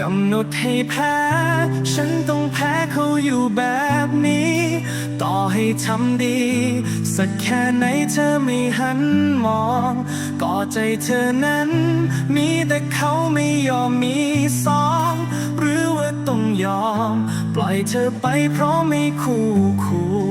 กำหนดให้แพ้ ฉันต้องแพ้เขาอยู่แบบนี้ ต่อให้ทำดี สักแค่ไหนเธอไม่หันมอง ก็ใจเธอนั้น มีแต่เขาไม่ยอมมีสอง หรือว่าต้องยอม ปล่อยเธอไปเพราะไม่คู่คู่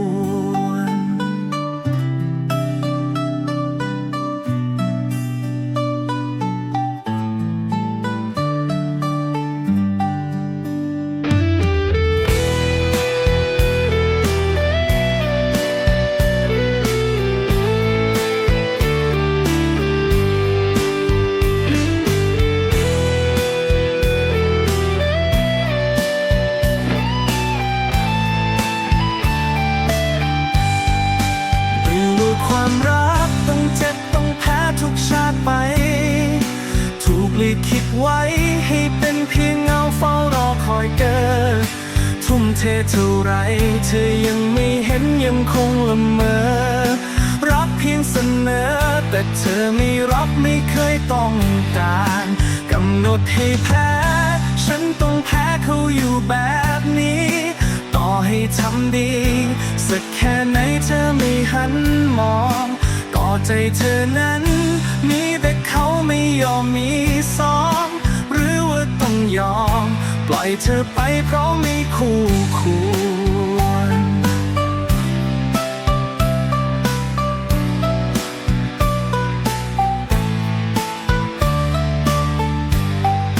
ไว้ให้เป็นเพียงเงาเฝ้ารอคอยเกิดทุ่มเทเท่าไรเธอยังไม่เห็นยังคงละเมอ รับเพียงเสนอ แต่เธอไม่รับไม่เคยต้องการกำหนดให้แพ้ ฉันต้องแพ้เขาอยู่แบบนี้ ต่อให้ทำดี สักแค่ไหนเธอไม่หันมองก็ใจเธอนั้นมีแต่เขาไม่ยอมมีสอ ยอม ปล่อยเธอไปเพราะมีคู่คู่